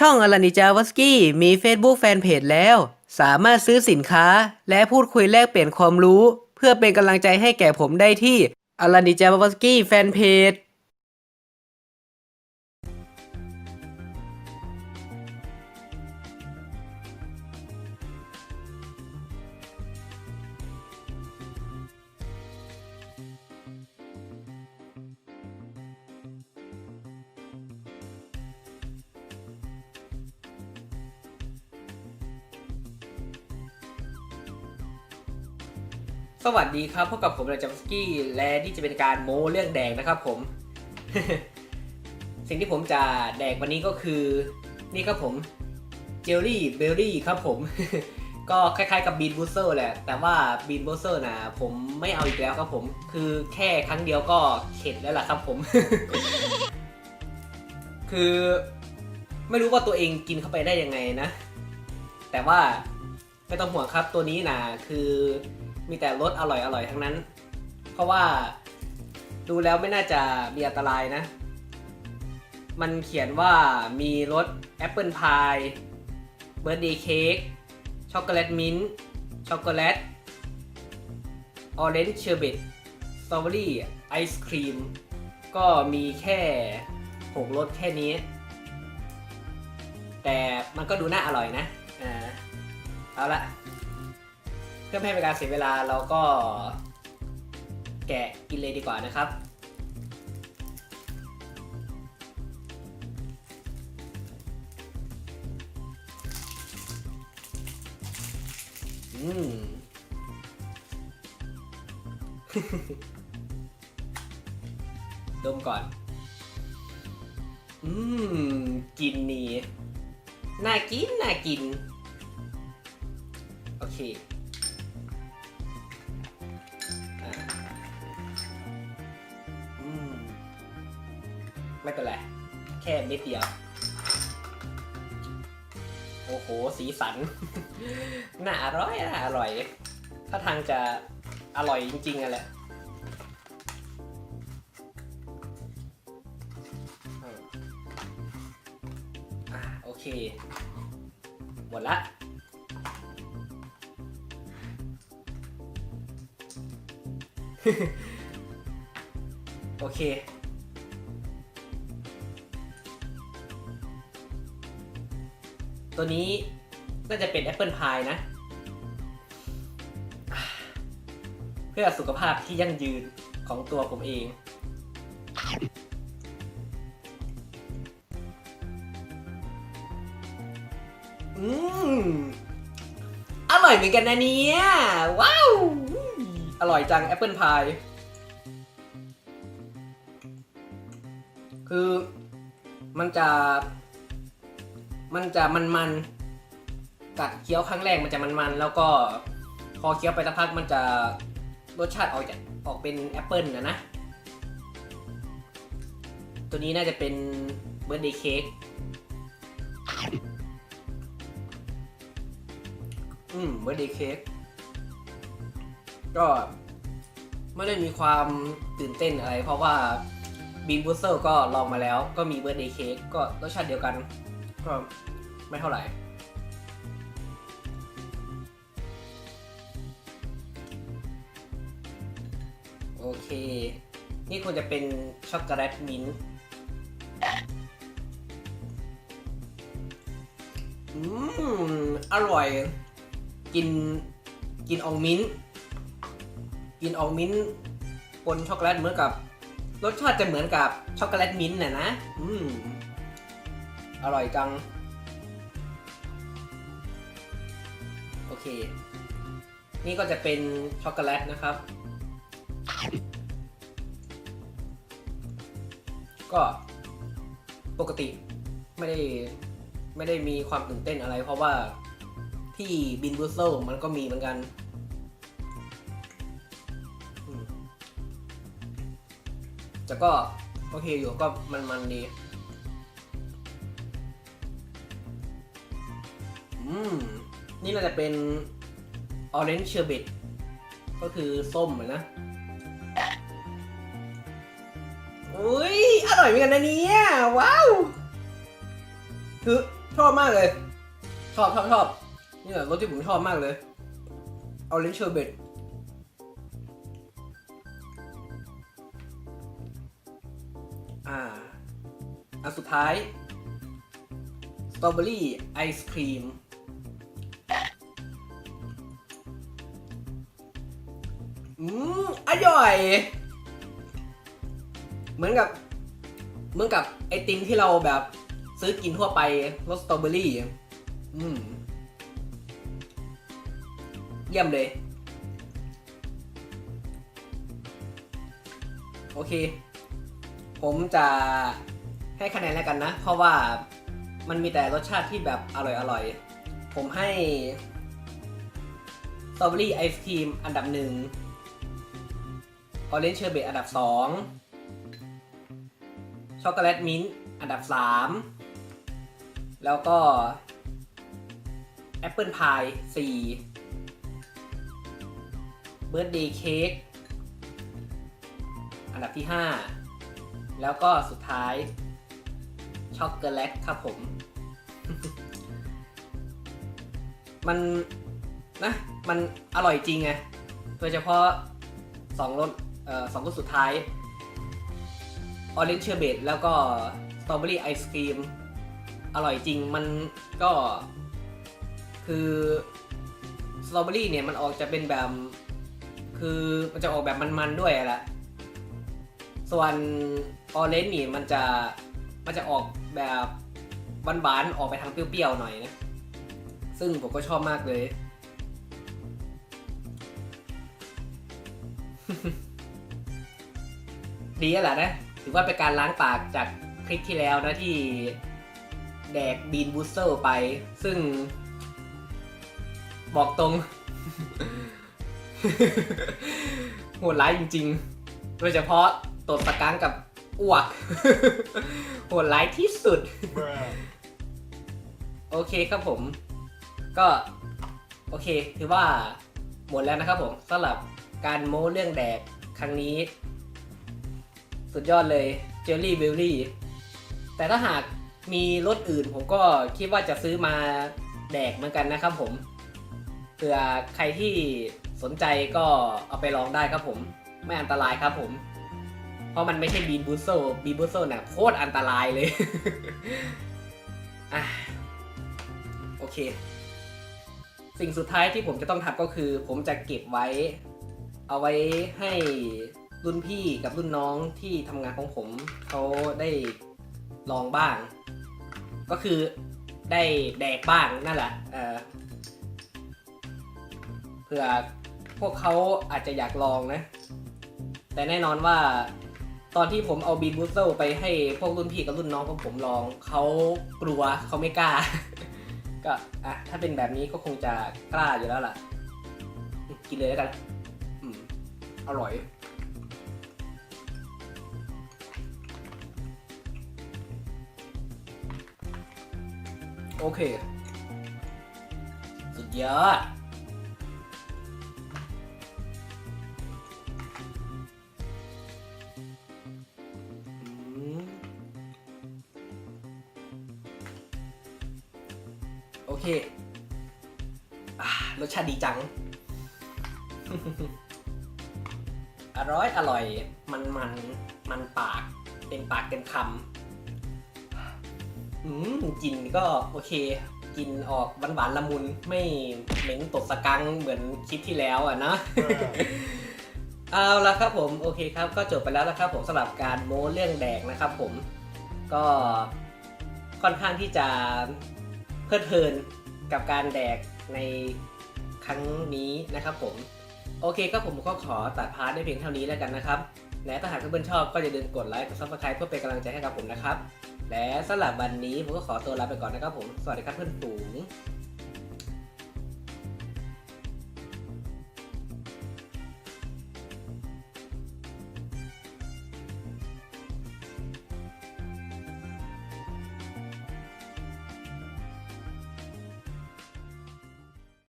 ช่องอลานิจาวสกี้มี Facebook แฟนเพจแล้ว สามารถซื้อสินค้า และพูดคุยแลกเปลี่ยนความรู้ เพื่อเป็นกำลังใจให้แก่ผมได้ที่อลานิจาวสกี้แฟนเพจ สวัสดีครับพบกับผมราจัมสกี้และนี่จะเป็นการโม้เรื่องแดงนะครับผม สิ่งที่ผมจะแดกวันนี้ก็คือ นี่ครับผมเจลลี่เบลลี่ครับผม ก็คล้ายๆกับบีนบูเซอร์แหละ แต่ว่าบีนบูเซอร์นะผมไม่เอาอีกแล้วครับผม คือแค่ครั้งเดียวก็เข็ดแล้วล่ะครับผม คือไม่รู้ว่าตัวเองกินเข้าไปได้ยังไงนะ แต่ว่าไม่ต้องห่วงครับตัวนี้นะคือ มีแต่รสอร่อยอร่อยทั้งนั้น เพราะว่าดูแล้วไม่น่าจะมีอันตรายนะ มันเขียนว่ามีรสแอปเปิลพายเบิร์ดเดย์เค้กช็อกโกแลตมิ้นท์ช็อกโกแลตออเรนจ์เชอร์เบตสตรอเบอรี่ไอศครีมก็มีแค่6รสแค่นี้ แต่มันก็ดูน่าอร่อยนะอ่าเอาละ เพื่อไม่ให้เป็นการเสียเวลาเราก็ แกะกินเลยดีกว่านะครับ อืม ดมก่อน อืม กินนี่ น่ากิน น่ากิน โอเค ไม่เป็นไร แค่เม็ดเดียว โอ้โห สีสัน น่าอร่อย น่าอร่อย ถ้าทางจะอร่อยจริงๆอะแหละโอเค หมดละโอเค ตัวนี้น่าจะเป็นแอปเปิลพายนะ เพื่อสุขภาพที่ยั่งยืนของตัวผมเอง อืมอร่อยเหมือนกันนะเนี่ย ว้าว อร่อยจังแอปเปิลพาย คือมันจะ มันจะมันๆกัดเคี้ยวครั้งแรกมันจะมันๆแล้วก็พอเคี้ยวไปสักพักมันจะรสชาติออกจากออกเป็นแอปเปิลนะนะ ตัวนี้น่าจะเป็นเบ r ร์เดย์เค้กอืมเบ r ร์เดย์เค้กก็ไม่ได้มีความตื่นเต้นอะไร เพราะว่าบีนบูเซอร์ก็ลองมาแล้วก็มีเบ r ร์เดย์เค้กก็รสชาติเดียวกัน ก็ไม่เท่าไหร่ โอเค นี่ควรจะเป็นช็อกโกแลตมิ้นท์อืม อร่อย กิน กินอองมิ้นท์กินอองมิ้นท์ปนช็อกโกแลตเหมือนกับ รสชาติจะเหมือนกับช็อกโกแลตมิ้นท์น่ะนะ อืม อร่อยจัง โอเค นี่ก็จะเป็นช็อกโกแลตนะครับ ก็ปกติไม่ได้ไม่ได้มีความตื่นเต้นอะไร เพราะว่าที่บินบูเซลมันก็มีเหมือนกันแต่ก็โอเคอยู่ก็มันมันๆดี นี่น่าจะเป็น Orange Sherbet ก็คือส้มอะนะอุ้ยอร่อยเหมือนกันนะเนี่ยว้าวคือชอบมากเลย ชอบชอบชอบนี่แหละรสที่ผมชอบมากเลยเอเลนจ์เชอร์เบตอ่าอันสุดท้ายสตรอเบอรี่ไอศครีม ร่อย เหมือนกับเหมือนกับไอติมที่เราแบบซื้อกินทั่วไปรสสตรอเบอรี่ อืม เยี่ยมเลย โอเค ผมจะให้คะแนนแล้วกันนะ เพราะว่ามันมีแต่รสชาติที่แบบอร่อยอร่อยๆผมให้สตรอเบอรี่ไอศครีมอันดับหนึ่ง ออเรนจ์เชอร์เบตอันดับสองช็อกโกแลตมิ้นท์อันดับสามแล้วก็แอปเปิลพายสี่เบิร์ดเดย์เค้กอันดับที่ห้าแล้วก็สุดท้าย ช็อกโกแลตครับผม มันนะ มันอร่อยจริงไงโดยเฉพาะสองรส สองรสสุดท้ายออเรนจ์เชอร์เบตแล้วก็สตรอเบอรี่ไอศครีมอร่อยจริงมันก็คือสตรอเบอรี่เนี่ยมันออกจะเป็นแบบคือมันจะออกแบบมันๆด้วยแหละส่วนออเรนจ์นี่มันจะมันจะออกแบบหวานๆออกไปทางเปรี้ยวๆหน่อยนะซึ่งผมก็ชอบมากเลย ดีแล้วล่ะนะ ถือว่าเป็นการล้างปากจากคลิปที่แล้วนะที่แดกบีนบูสเซอร์ไป ซึ่ง บอกตรง โหดร้ายจริงๆ โดยเฉพาะตดตะกังกับอ้วก โหดร้ายที่สุด Bruh. โอเคครับผม ก็ โอเค ถือว่าหมดแล้วนะครับผมสำหรับการโม้เรื่องแดกครั้งนี้ สุดยอดเลยเจลลี่เบลลี่แต่ถ้าหากมีรสอื่นผมก็คิดว่าจะซื้อมาแดกเหมือนกันนะครับผมเผื่อใครที่สนใจก็เอาไปลองได้ครับผม ไม่อันตรายครับผม เพราะมันไม่ใช่บีนบูโซบีนบูโซน่ะโคตรอันตรายเลยอะโอเค สิ่งสุดท้ายที่ผมจะต้องทำก็คือ ผมจะเก็บไว้ เอาไว้ให้ รุ่นพี่กับรุ่นน้องที่ทำงานของผมเขาได้ลองบ้าง ก็คือได้แดกบ้างนั่นแหละเออเผื่อพวกเขาอาจจะอยากลองนะ แต่แน่นอนว่าตอนที่ผมเอาบีนบูสเซลไปให้พวกรุ่นพี่กับรุ่นน้องของผมลองเขากลัวเขาไม่กล้า ก็อะถ้าเป็นแบบนี้ก็คงจะกล้าอยู่แล้วล่ะ กินเลยแล้วกัน อร่อย โอเค สุดยอดอืมโอเครสชาติดีจัง อร่อย อร่อย มันมัน มันปาก เต็มปากเต็มคำ อืมกินก็โอเคกินออกหวานๆละมุนไม่เหม็นตดสกังเหมือนคลิปที่แล้วอะนะ เอาละครับผมโอเคครับ ก็จบไปแล้วนะครับผมสำหรับการโม้เรื่องแดกนะครับผมก็ค่อนข้างที่จะเพลิดเพลินกับการแดกในครั้งนี้นะครับผม โอเคครับผมก็ขอตัดพาร์ทได้เพียงเท่านี้แล้วกันนะครับ และถ้าหากเพื่อนๆชอบก็อย่าลืมกดไลค์กดซับสไครป์เพื่อเป็นกำลังใจให้กับผมนะครับ และสำหรับวันนี้ผมก็ขอตัวลาไปก่อนนะครับผม สวัสดีครับเพื่อนฝูง